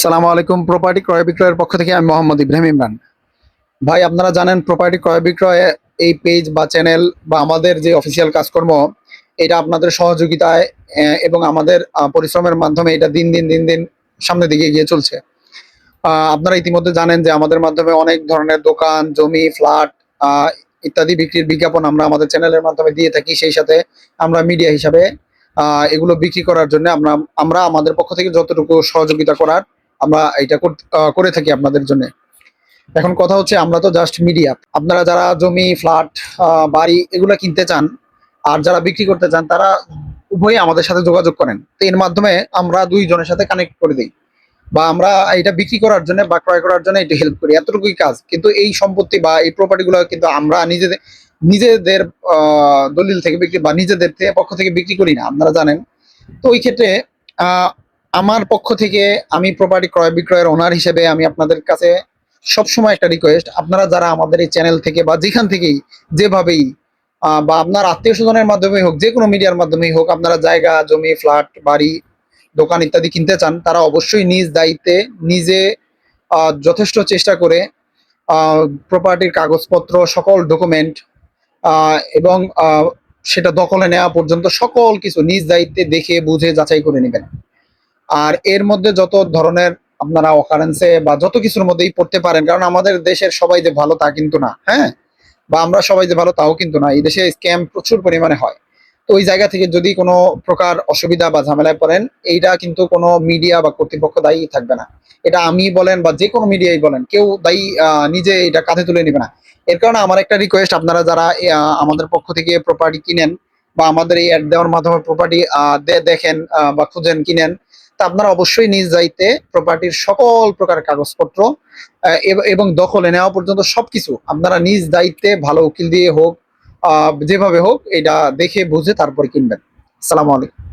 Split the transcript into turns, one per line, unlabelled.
সালামু আলাইকুম প্রপার্টি ক্রয় বিক্রয়ের পক্ষ থেকে আমি মোহাম্মদ ইব্রাহিম ইমরান। ভাই, আপনারা জানেন প্রপার্টি ক্রয় বিক্রয় এই পেজ বা চ্যানেল বা আমাদের যে অফিসিয়াল কাজকর্ম, এটা আপনাদের সহযোগিতায় এবং আমাদের পরিশ্রমের মাধ্যমে এটা দিন দিন দিন দিন সামনের দিকে এগিয়ে চলছে। আপনারা ইতিমধ্যে জানেন যে আমাদের মাধ্যমে অনেক ধরনের দোকান, জমি ফ্ল্যাট ইত্যাদি বিক্রির বিজ্ঞাপন আমরা আমাদের চ্যানেলের মাধ্যমে দিয়ে থাকি। সেই সাথে আমরা মিডিয়া হিসাবে এগুলো বিক্রি করার জন্য আমরা আমরা আমাদের পক্ষ থেকে যতটুকু সহযোগিতা করার আমরা এটা কর- থাকি আপনাদের জন্য। এখন কথা হচ্ছে, আমরা তো জাস্ট মিডিয়া আপনারা যারা জমি ফ্ল্যাট বাড়ি এগুলো কিনতে চান আর যারা বিক্রি করতে চান, তারা উভয়ই আমাদের সাথে যোগাযোগ করেন। তো এর মাধ্যমে আমরা দুইজনের সাথে কানেক্ট করে দিই। বা আমরা এটা বিক্রি করার জন্য বা ক্রয় করার জন্য এটা হেল্প করি। এতটুকুই কাজ। কিন্তু এই সম্পত্তি বা এই প্রপার্টিগুলো কিন্তু আমরা নিজেদের নিজেদের দলিল থেকে বিক্রি বা নিজেদের পক্ষ থেকে বিক্রি করি না। আপনারা জানেন। তো ওই ক্ষেত্রে আমার পক্ষ থেকে আমি প্রপার্টি ক্রয় বিক্রয়ের ওনার হিসেবে আমি আপনাদের কাছে সবসময় একটা রিকোয়েস্ট আপনারা যারা আমাদের এই চ্যানেল থেকে বা যেখান থেকেই যেভাবেই বা আপনার আত্মীয় স্বজনের মাধ্যমে হোক যে কোনো মিডিয়ার মাধ্যমেই হোক, আপনারা জায়গা, জমি ফ্ল্যাট বাড়ি, দোকান ইত্যাদি কিনতে চান, তারা অবশ্যই নিজ দায়িত্বে নিজে যথেষ্ট চেষ্টা করে প্রপার্টির কাগজপত্র, সকল ডকুমেন্ট এবং সেটা দখলে নেওয়া পর্যন্ত সকল কিছু নিজ দায়িত্বে দেখে, বুঝে, যাচাই করে নেবেন। আর এর মধ্যে যত ধরনের আপনারা অকারেন্সে বা যত কিছুর মধ্যেই পড়তে পারেন, কারণ আমাদের দেশের সবাই যে ভালো তা কিন্তু না হ্যাঁ? বা আমরা সবাই যে ভালো তাও কিন্তু না, এই দেশে স্ক্যাম প্রচুর পরিমাণে হয়। তো ওই জায়গা থেকে যদি কোনো প্রকার অসুবিধা বা ঝামেলায় পড়েন, এইটা কিন্তু কোনো মিডিয়া বা কর্তৃপক্ষ দায়ী থাকবে না। এটা আমি বলেন বা যে কোনো মিডিয়াই বলেন, কেউ দায়ী নিজে এটা কাঁধে তুলে নেবে না। এর কারণে আমার একটা রিকোয়েস্ট আপনারা যারা আমাদের পক্ষ থেকে প্রপার্টি কিনেন বা আমাদের এই অ্যাড দেওয়ার মাধ্যমে প্রপার্টি দেখেন বা খুঁজেন, কিনেন তা আপনারা অবশ্যই নিজ দায়িত্বে প্রপার্টির সকল প্রকার কাগজপত্র এব- দখলে নেওয়া পর্যন্ত সবকিছু আপনারা নিজ দায়িত্বে ভালো উকিল দিয়ে হোক যেভাবে হোক, এটা দেখে বুঝে তারপর কিনবেন। সালাম আলাইকুম।